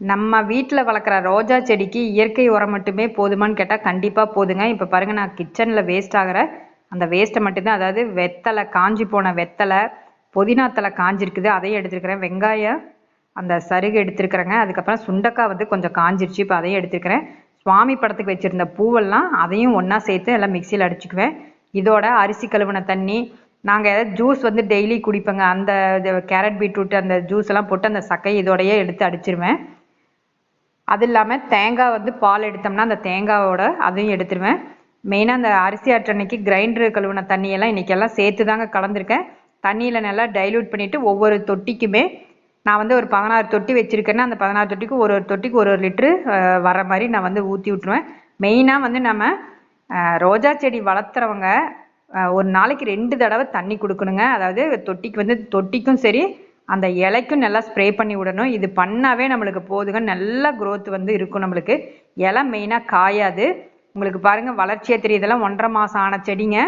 நம்ம வீட்டில் வளர்க்குற ரோஜா செடிக்கு இயற்கை உரம் மட்டுமே போதுமான்னு கேட்டால் கண்டிப்பாக போதுங்க. இப்போ பாருங்கள் நான் கிச்சனில் வேஸ்ட் ஆகிற அந்த வேஸ்ட்டை மட்டும்தான். அதாவது வெத்தலை காஞ்சி போன வெத்தலை புதினாத்தலை காஞ்சிருக்குது அதையும் எடுத்துருக்கிறேன். வெங்காயம் அந்த சருகு எடுத்துருக்குறேங்க. அதுக்கப்புறம் சுண்டக்காய் வந்து கொஞ்சம் காஞ்சிருச்சு இப்போ அதையும் எடுத்துருக்கிறேன். சுவாமி படத்துக்கு வச்சுருந்த பூவெல்லாம் அதையும் ஒன்றா சேர்த்து எல்லாம் மிக்சியில் அடிச்சுக்குவேன். இதோட அரிசி கழுவின தண்ணி நாங்கள் ஏதாவது ஜூஸ் வந்து டெய்லி குடிப்போங்க. அந்த இது கேரட் பீட்ரூட் அந்த ஜூஸ் எல்லாம் போட்டு அந்த சக்கையை இதோடையே எடுத்து அடிச்சிருவேன். அது இல்லாமல் தேங்காய் வந்து பால் எடுத்தோம்னா அந்த தேங்காவோட அதையும் எடுத்துருவேன். மெயினாக அந்த அரிசி ஆட்டுற அன்னைக்கு கிரைண்டரு கழுவின தண்ணியெல்லாம் இன்றைக்கெல்லாம் சேர்த்து தாங்க கலந்துருக்கேன். தண்ணியில் நல்லா டைல்யூட் பண்ணிவிட்டு ஒவ்வொரு தொட்டிக்குமே நான் வந்து ஒரு பதினாறு தொட்டி வச்சுருக்கேன்னா அந்த பதினாறு தொட்டிக்கு ஒரு ஒரு தொட்டிக்கு ஒரு ஒரு லிட்ரு வர மாதிரி நான் வந்து ஊற்றி விட்ருவேன் மெயினாக வந்து நம்ம ரோஜா செடி வளர்த்துறவங்க ஒரு நாளைக்கு ரெண்டு தடவை தண்ணி கொடுக்கணுங்க. அதாவது தொட்டிக்கு வந்து தொட்டிக்கும் சரி அந்த இலைக்கும் நல்லா ஸ்ப்ரே பண்ணி விடணும். இது பண்ணாவே நம்மளுக்கு போதுங்க. நல்ல க்ரோத் வந்து இருக்கும் நம்மளுக்கு. இலை மெயினாக காயாது. உங்களுக்கு பாருங்க வளர்ச்சியாக தெரியுதெல்லாம் ஒன்றரை மாதம் ஆன செடிங்க.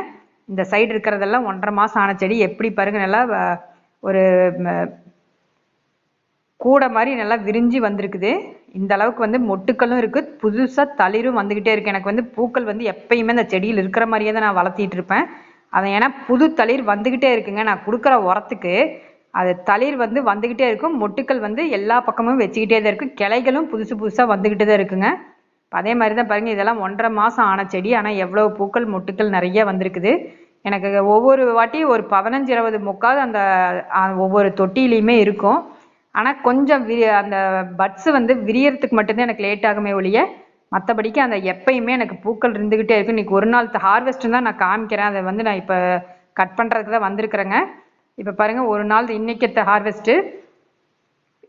இந்த சைடு இருக்கிறதெல்லாம் ஒன்றரை மாதம் ஆன செடி. எப்படி பாருங்கள் நல்லா ஒரு கூடை மாதிரி நல்லா விரிஞ்சு வந்திருக்குது. இந்த அளவுக்கு வந்து மொட்டுக்களும் இருக்குது புதுசாக தளிரும் வந்துக்கிட்டே இருக்கு. எனக்கு வந்து பூக்கள் வந்து எப்பயுமே அந்த செடியில் இருக்கிற மாதிரியே தான் நான் வளர்த்திட்டு இருப்பேன். அது ஏன்னா புது தளிர் வந்துக்கிட்டே இருக்குங்க. நான் கொடுக்குற உரத்துக்கு அது தளிர் வந்து வந்துக்கிட்டே இருக்கும். மொட்டுக்கள் வந்து எல்லா பக்கமும் வச்சுக்கிட்டே தான் இருக்கும். கிளைகளும் புதுசு புதுசாக வந்துக்கிட்டே தான் இருக்குங்க. அதே மாதிரி தான் பாருங்கள் இதெல்லாம் ஒன்றரை மாதம் ஆன செடி. ஆனால் எவ்வளோ பூக்கள் மொட்டுக்கள் நிறைய வந்திருக்குது. எனக்கு ஒவ்வொரு வாட்டி ஒரு பதினஞ்சு இருபது முக்காவது அந்த ஒவ்வொரு தொட்டிலையுமே இருக்கும். ஆனால் கொஞ்சம் விரி அந்த பட்ஸ் வந்து விரியறதுக்கு மட்டும்தான் எனக்கு லேட் ஆகுமே ஒழிய மற்றபடிக்கு அந்த எப்பயுமே எனக்கு பூக்கள் இருந்துக்கிட்டே இருக்கும். இன்னைக்கு ஒரு நாள் ஹார்வெஸ்ட்டு தான் நான் காமிக்கிறேன். அதை வந்து நான் இப்போ கட் பண்ணுறதுக்கு தான் வந்திருக்கிறேங்க. இப்போ பாருங்கள் ஒரு நாள் இன்னைக்கு ஹார்வெஸ்ட்டு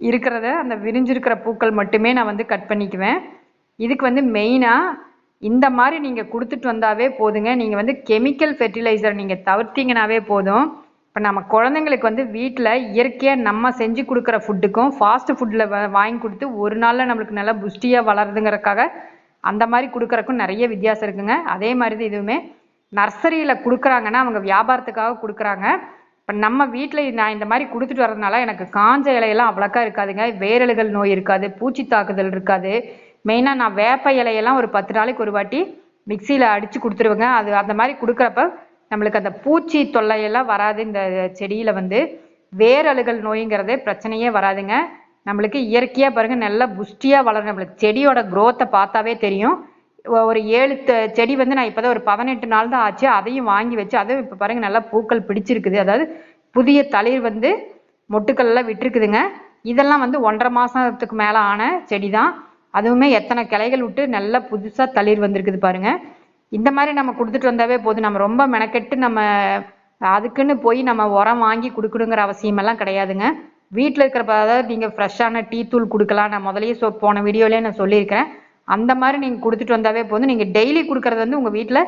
இருக்கிறத அந்த விரிஞ்சிருக்கிற பூக்கள் மட்டுமே நான் வந்து கட் பண்ணிக்குவேன். இதுக்கு வந்து மெயினாக இந்த மாதிரி நீங்கள் கொடுத்துட்டு வந்தாவே போதுங்க. நீங்கள் வந்து கெமிக்கல் ஃபெர்டிலைசர் நீங்கள் தவிர்த்தீங்கனாவே போதும். இப்போ நம்ம குழந்தைங்களுக்கு வந்து வீட்டில் இயற்கையாக நம்ம செஞ்சு கொடுக்குற ஃபுட்டுக்கும் ஃபாஸ்ட் ஃபுட்டில் வாங்கி கொடுத்து ஒரு நாளில் நம்மளுக்கு நல்லா புஷ்டியாக வளருதுங்கிறதுக்காக அந்த மாதிரி கொடுக்குறக்கும் நிறைய வித்தியாசம் இருக்குங்க. அதே மாதிரி தான் இதுவுமே நர்சரியில் கொடுக்குறாங்கன்னா அவங்க வியாபாரத்துக்காக கொடுக்குறாங்க. இப்போ நம்ம வீட்டில் நான் இந்த மாதிரி கொடுத்துட்டு வரதுனால எனக்கு காஞ்ச இலையெல்லாம் அவ்வளோக்கா இருக்காதுங்க. வேரலுகள் நோய் இருக்காது பூச்சி தாக்குதல் இருக்காது. மெயினாக நான் வேப்ப இலையெல்லாம் ஒரு பத்து நாளைக்கு ஒரு வாட்டி மிக்சியில் அடித்து கொடுத்துருவேங்க. அது அந்த மாதிரி கொடுக்குறப்ப நம்மளுக்கு அந்த பூச்சி தொல்லையெல்லாம் வராது. இந்த செடியில் வந்து வேரலுகள் நோய்ங்கிறதே பிரச்சனையே வராதுங்க. நம்மளுக்கு இயற்கையாக பாருங்க நல்லா புஷ்டியாக வளரும். நம்மளுக்கு செடியோட குரோத்தை பார்த்தாவே தெரியும். ஒரு ஏழு த- செடி வந்து நான் இப்போதான் ஒரு பதினெட்டு நாள் தான் ஆச்சு. அதையும் வாங்கி வச்சு அதுவும் இப்போ பாருங்க நல்லா பூக்கள் பிடிச்சிருக்குது. அதாவது புதிய தளிர் வந்து மொட்டுக்கள் எல்லாம் விட்டுருக்குதுங்க. இதெல்லாம் வந்து ஒன்றரை மாசத்துக்கு மேல ஆன செடி தான் அதுவுமே எத்தனை கிளைகள் விட்டு நல்லா புதுசா தளிர் வந்திருக்குது பாருங்க. இந்த மாதிரி நம்ம கொடுத்துட்டு வந்தாவே போதும். நம்ம ரொம்ப மெனக்கெட்டு நம்ம அதுக்குன்னு போய் நம்ம உரம் வாங்கி கொடுக்கணுங்கிற அவசியமெல்லாம் கிடையாதுங்க. வீட்டில் இருக்கிற அதாவது நீங்கள் ஃப்ரெஷ்ஷான டீ தூள் கொடுக்கலாம். நான் முதல்லயே சொ போன வீடியோலேயே நான் சொல்லியிருக்கிறேன். அந்த மாதிரி நீங்கள் கொடுத்துட்டு வந்தாவே போதும். நீங்கள் டெய்லி கொடுக்கறது வந்து உங்கள் வீட்டில்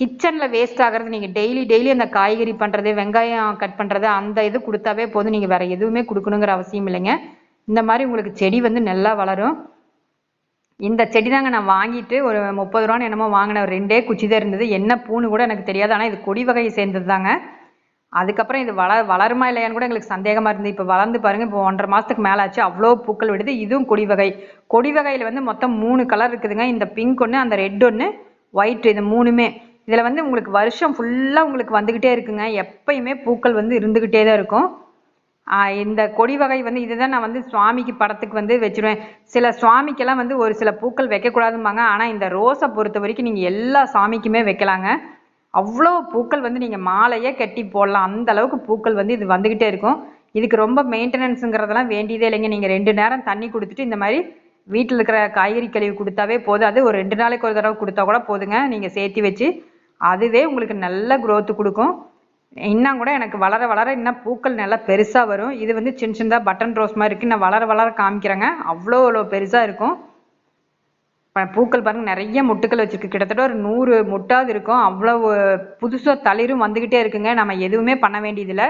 கிச்சனில் வேஸ்ட் ஆகிறது நீங்கள் டெய்லி டெய்லி அந்த காய்கறி பண்ணுறது வெங்காயம் கட் பண்ணுறது அந்த இது கொடுத்தாவே போதும். நீங்கள் வேறு எதுவுமே கொடுக்கணுங்கிற அவசியம் இல்லைங்க. இந்த மாதிரி உங்களுக்கு செடி வந்து நல்லா வளரும். இந்த செடி தாங்க நான் வாங்கிட்டு ஒரு முப்பது ரூபான்னு என்னமோ வாங்கினேன் ஒரு ரெண்டே குச்சி தான் இருந்தது. என்ன பூன்னு கூட எனக்கு தெரியாது. ஆனால் இது கொடி வகையை சேர்ந்தது தாங்க அதுக்கப்புறம் இது வள வளருமா இல்லையான்னு கூட எங்களுக்கு சந்தேகமாக இருந்து இப்போ வளர்ந்து பாருங்க இப்போ ஒன்றரை மாதத்துக்கு மேலே ஆச்சு அவ்வளோ பூக்கள் விடுது. இதுவும் கொடி வகை. கொடி வகையில் வந்து மொத்தம் மூணு கலர் இருக்குதுங்க. இந்த பிங்க் ஒன்று அந்த ரெட் ஒன்று ஒயிட் இது மூணுமே. இதில் வந்து உங்களுக்கு வருஷம் ஃபுல்லாக உங்களுக்கு வந்துக்கிட்டே இருக்குங்க. எப்பயுமே பூக்கள் வந்து இருந்துக்கிட்டே தான் இருக்கும். இந்த கொடி வகை வந்து இதுதான் நான் வந்து சுவாமிக்கு படத்துக்கு வந்து வச்சிருவேன். சில சுவாமிக்கெல்லாம் வந்து ஒரு சில பூக்கள் வைக்கக்கூடாதும்பாங்க. ஆனால் இந்த ரோஸை பொறுத்த வரைக்கும் நீங்கள் எல்லா சாமிக்குமே வைக்கலாங்க. அவ்வளோ பூக்கள் வந்து நீங்கள் மாலையே கட்டி போடலாம். அந்த அளவுக்கு பூக்கள் வந்து இது வந்துக்கிட்டே இருக்கும். இதுக்கு ரொம்ப மெயின்டெனன்ஸுங்கிறதெல்லாம் வேண்டியதே இல்லைங்க. நீங்கள் ரெண்டு நேரம் தண்ணி கொடுத்துட்டு இந்த மாதிரி வீட்டில் இருக்கிற காய்கறி கழிவு கொடுத்தாவே போதும். அது ஒரு ரெண்டு நாளைக்கு ஒரு தடவை கொடுத்தா கூட போதுங்க. நீங்கள் சேர்த்து வச்சு அதுவே உங்களுக்கு நல்ல க்ரோத்து கொடுக்கும். இன்னும் கூட எனக்கு வளர வளர இன்னும் பூக்கள் நல்லா பெருசாக வரும். இது வந்து சின்ன சின்னதாக பட்டன் ரோஸ் மாதிரி இருக்குது நான் வளர வளர காமிக்கிறேங்க. அவ்வளோ அவ்வளோ பெருசாக இருக்கும். பூக்கள் பாருங்க நிறைய மொட்டுக்கள் வச்சிருக்கு. கிட்டத்தட்ட ஒரு நூறு மொட்டாவது இருக்கும். அவ்வளவு புதுசா தளிரும் வந்துகிட்டே இருக்குங்க. நம்ம எதுவுமே பண்ண வேண்டியதில்லை.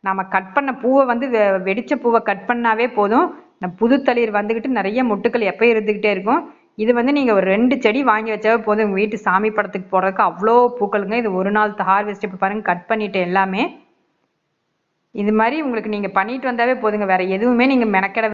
நம்ம கட் பண்ண பூவை வந்து வெ- வெடிச்ச பூவை கட் பண்ணாவே போதும். இந்த புது தளிர் வந்துகிட்டு நிறைய மொட்டுக்கள் எப்போ இருந்துகிட்டே இருக்கும். இது வந்து நீங்க ஒரு ரெண்டு செடி வாங்கி வச்சாவே போதும். உங்க வீட்டு சாமி படத்துக்கு போடுறதுக்கு அவ்வளோ பூக்களுங்க. இது ஒரு நாள் ஹார்வெஸ்ட் இப்போ பாருங்க கட் பண்ணிட்டு எல்லாமே. இது மாதிரி உங்களுக்கு நீங்க பண்ணிட்டு வந்தாவே போதுங்க. வேற எதுவுமே நீங்க மெனக்கெட